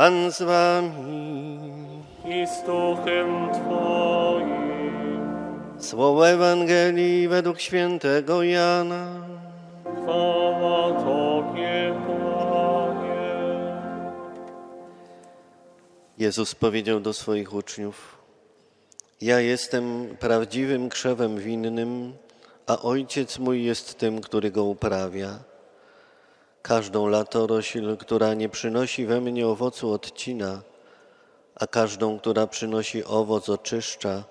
Pan z wami. i z duchem Twoim. Słowo Ewangelii według świętego Jana. Chwała Tobie, Panie. Jezus powiedział do swoich uczniów: Ja jestem prawdziwym krzewem winnym, a ojciec mój jest tym, który go uprawia. Każdą latorośl, która nie przynosi we mnie owocu, odcina, a każdą, która przynosi owoc, oczyszcza,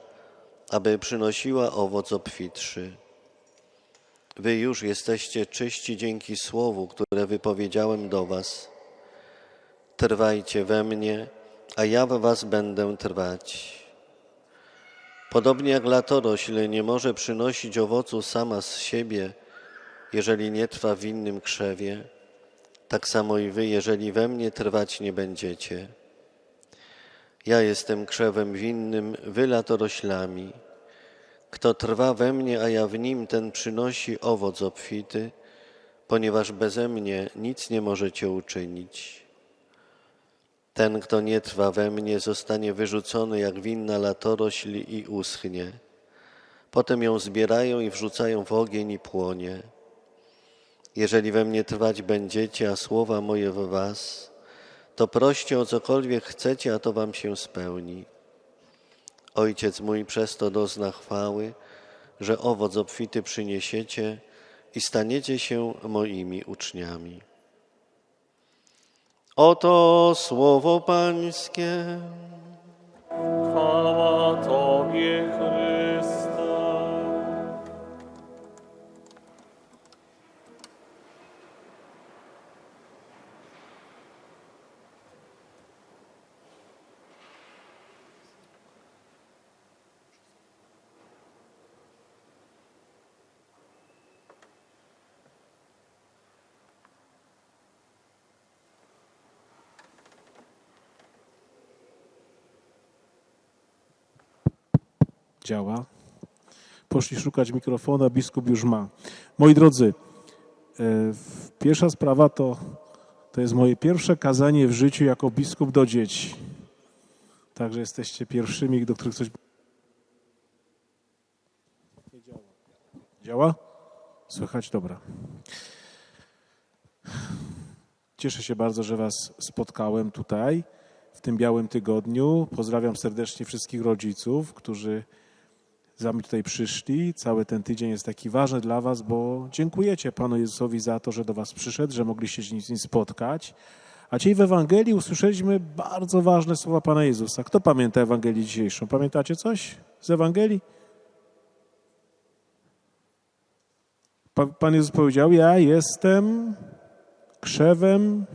aby przynosiła owoc obfitszy. Wy już jesteście czyści dzięki słowu, które wypowiedziałem do Was. Trwajcie we mnie, a ja w was będę trwać. Podobnie jak latorośl nie może przynosić owocu sama z siebie, jeżeli nie trwa w innym krzewie, tak samo i wy, jeżeli we mnie trwać nie będziecie. Ja jestem krzewem winnym, wy latoroślami. Kto trwa we mnie, a ja w nim, ten przynosi owoc obfity, ponieważ beze mnie nic nie możecie uczynić. Ten, kto nie trwa we mnie, zostanie wyrzucony jak winna latorośl i uschnie. Potem ją zbierają i wrzucają w ogień i płonie. Jeżeli we mnie trwać będziecie, a słowa moje w was, to proście o cokolwiek chcecie, a to wam się spełni. Ojciec mój przez to dozna chwały, że owoc obfity przyniesiecie i staniecie się moimi uczniami. Oto słowo Pańskie. Chwała Tobie, Chryste. Działa. Poszli szukać mikrofonu, a biskup już ma. Moi drodzy, e, pierwsza sprawa to, to jest moje pierwsze kazanie w życiu jako biskup do dzieci. Także jesteście pierwszymi, do których coś. Działa. Działa? Słychać? Dobra. Cieszę się bardzo, że Was spotkałem tutaj w tym białym tygodniu. Pozdrawiam serdecznie wszystkich rodziców, którzy z nami tutaj przyszli. Cały ten tydzień jest taki ważny dla Was, bo dziękujecie Panu Jezusowi za to, że do Was przyszedł, że mogliście się z Nim spotkać. A dzisiaj w Ewangelii usłyszeliśmy bardzo ważne słowa Pana Jezusa. Kto pamięta Ewangelię dzisiejszą? Pamiętacie coś z Ewangelii? Pa- Pan Jezus powiedział: Ja jestem krzewem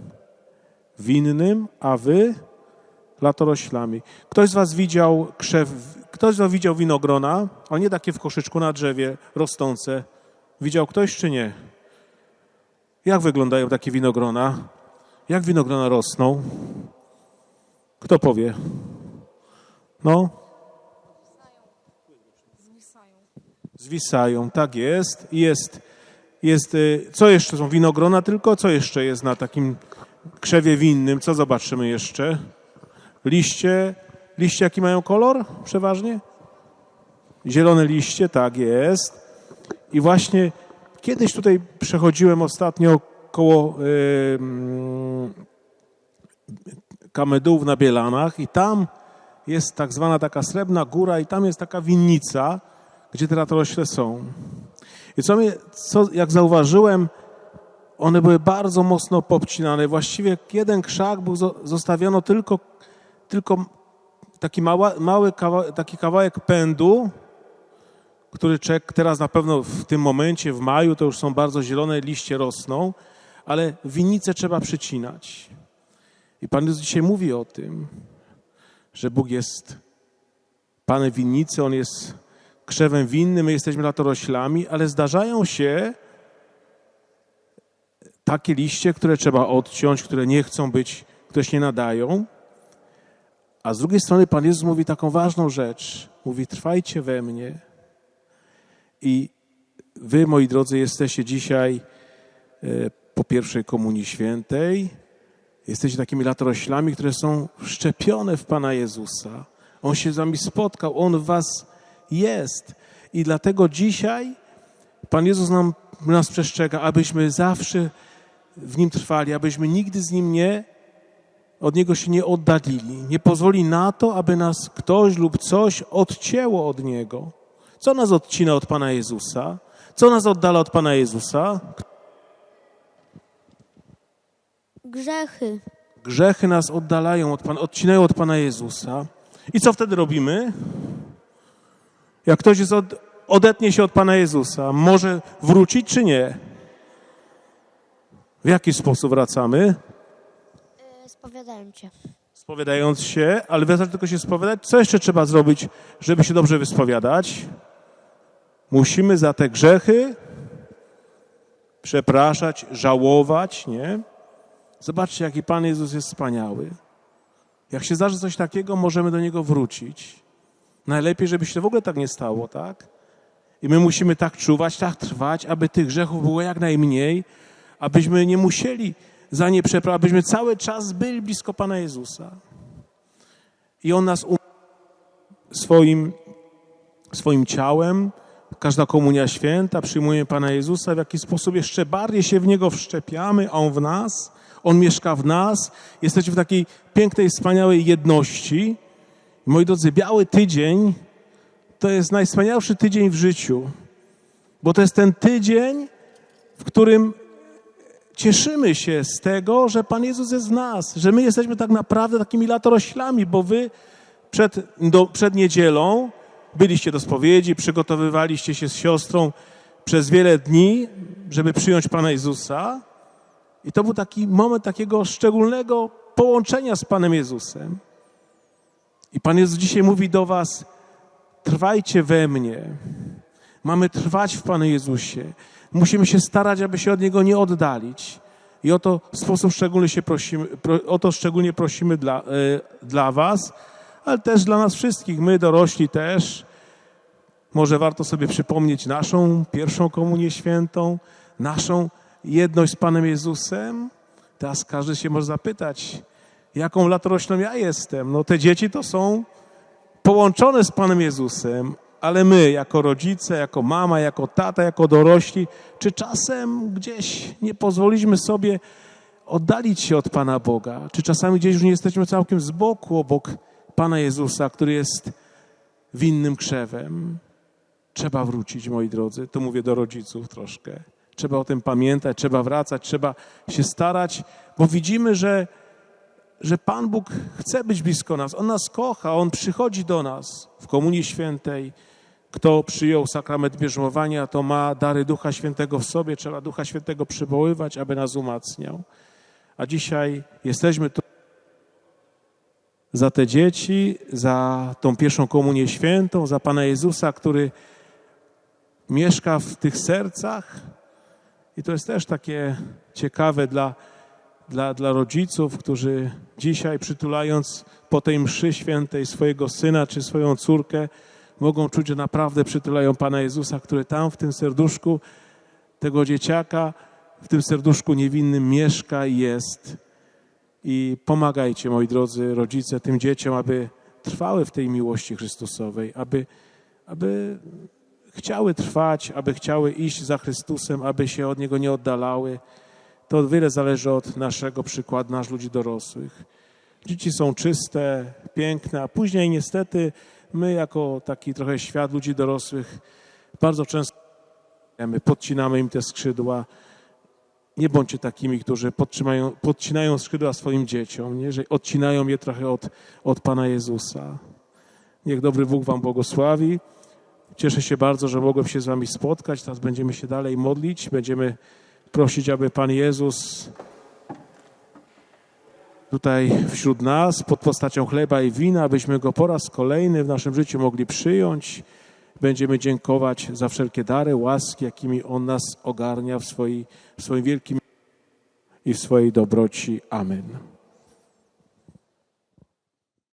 winnym, a wy latoroślami. Ktoś z was widział krzew, ktoś widział winogrona, ale nie takie w koszyczku na drzewie rosnące. Widział ktoś czy nie? Jak wyglądają takie winogrona? Jak winogrona rosną? Kto powie? No, zwisają, tak jest. Jest, jest, y, co jeszcze są winogrona tylko? Co jeszcze jest na takim krzewie winnym? Co zobaczymy jeszcze? Liście, liście jaki mają kolor przeważnie? Zielone liście, tak jest. I właśnie kiedyś tutaj przechodziłem ostatnio koło yy, Kamedułów na Bielanach i tam jest tak zwana taka srebrna góra i tam jest taka winnica, gdzie te latorośle są. I co, mnie, co jak zauważyłem, one były bardzo mocno popcinane. Właściwie jeden krzak był, zo- zostawiono tylko, tylko taki mała, mały kawa, taki kawałek pędu, który czek teraz na pewno w tym momencie, w maju, to już są bardzo zielone liście rosną, ale winnicę trzeba przycinać. I Pan Jezus dzisiaj mówi o tym, że Bóg jest Panem winnicy, On jest krzewem winnym, my jesteśmy latoroślami, ale zdarzają się takie liście, które trzeba odciąć, które nie chcą być, które się nie nadają. A z drugiej strony Pan Jezus mówi taką ważną rzecz. Mówi, trwajcie we mnie. I wy, moi drodzy, jesteście dzisiaj e, po pierwszej Komunii Świętej Jesteście takimi latoroślami, które są wszczepione w Pana Jezusa. On się z wami spotkał, On w was jest. I dlatego dzisiaj Pan Jezus nam, nas przestrzega, abyśmy zawsze w Nim trwali, abyśmy nigdy z Nim nie, od Niego się nie oddalili. Nie pozwoli na to, aby nas ktoś lub coś odcięło od Niego. Co nas odcina od Pana Jezusa? Co nas oddala od Pana Jezusa? Grzechy. Grzechy nas oddalają od Pana, odcinają od Pana Jezusa. I co wtedy robimy? Jak ktoś jest od, odetnie się od Pana Jezusa, może wrócić czy nie? W jaki sposób wracamy? Spowiadałem cię. Spowiadając się, ale wystarczy tylko się spowiadać. Co jeszcze trzeba zrobić, żeby się dobrze wyspowiadać? Musimy za te grzechy przepraszać, żałować, nie? Zobaczcie, jaki Pan Jezus jest wspaniały. Jak się zdarzy coś takiego, możemy do Niego wrócić. Najlepiej, żeby się w ogóle tak nie stało, tak? I my musimy tak czuwać, tak trwać, aby tych grzechów było jak najmniej, abyśmy nie musieli za nie przepraszać, abyśmy cały czas byli blisko Pana Jezusa. I On nas um... swoim, swoim ciałem, każda komunia święta, przyjmujemy Pana Jezusa, w jaki sposób jeszcze bardziej się w Niego wszczepiamy, a On w nas, On mieszka w nas, jesteśmy w takiej pięknej, wspaniałej jedności. Moi drodzy, biały tydzień to jest najwspanialszy tydzień w życiu, bo to jest ten tydzień, w którym cieszymy się z tego, że Pan Jezus jest w nas, że my jesteśmy tak naprawdę takimi latoroślami, bo wy przed, do, przed niedzielą byliście do spowiedzi, przygotowywaliście się z siostrą przez wiele dni, żeby przyjąć Pana Jezusa. I to był taki moment takiego szczególnego połączenia z Panem Jezusem. I Pan Jezus dzisiaj mówi do Was: trwajcie we mnie. Mamy trwać w Panu Jezusie. Musimy się starać, aby się od Niego nie oddalić. I o to w sposób szczególny się prosimy, pro, o to szczególnie prosimy dla, y, dla Was, ale też dla nas wszystkich, my dorośli też. Może warto sobie przypomnieć naszą pierwszą komunię świętą, naszą jedność z Panem Jezusem. Teraz każdy się może zapytać, jaką latoroślą ja jestem. No te dzieci to są połączone z Panem Jezusem, ale my, jako rodzice, jako mama, jako tata, jako dorośli, czy czasem gdzieś nie pozwoliliśmy sobie oddalić się od Pana Boga? Czy czasami gdzieś już nie jesteśmy całkiem z boku obok Pana Jezusa, który jest winnym krzewem? Trzeba wrócić, moi drodzy. To mówię do rodziców troszkę. Trzeba o tym pamiętać, trzeba wracać, trzeba się starać, bo widzimy, że, że Pan Bóg chce być blisko nas. On nas kocha, On przychodzi do nas w Komunii Świętej. Kto przyjął sakrament bierzmowania, to ma dary Ducha Świętego w sobie. Trzeba Ducha Świętego przywoływać, aby nas umacniał. A dzisiaj jesteśmy tu za te dzieci, za tą pierwszą komunię świętą, za Pana Jezusa, który mieszka w tych sercach. I to jest też takie ciekawe dla, dla, dla rodziców, którzy dzisiaj przytulając po tej mszy świętej swojego syna czy swoją córkę, mogą czuć, że naprawdę przytulają Pana Jezusa, który tam w tym serduszku tego dzieciaka, w tym serduszku niewinnym mieszka i jest. I pomagajcie, moi drodzy rodzice, tym dzieciom, aby trwały w tej miłości Chrystusowej, aby, aby chciały trwać, aby chciały iść za Chrystusem, aby się od Niego nie oddalały. To wiele zależy od naszego przykładu, nasz ludzi dorosłych. Dzieci są czyste, piękne, a później niestety my jako taki trochę świat ludzi dorosłych bardzo często podcinamy im te skrzydła. Nie bądźcie takimi, którzy podcinają skrzydła swoim dzieciom, nie? że odcinają je trochę od, od Pana Jezusa. Niech dobry Bóg Wam błogosławi. Cieszę się bardzo, że mogłem się z Wami spotkać. Teraz będziemy się dalej modlić. Będziemy prosić, aby Pan Jezus tutaj wśród nas pod postacią chleba i wina, abyśmy Go po raz kolejny w naszym życiu mogli przyjąć. Będziemy dziękować za wszelkie dary, łaski, jakimi On nas ogarnia w, swoi, w swoim wielkim i w swojej dobroci. Amen.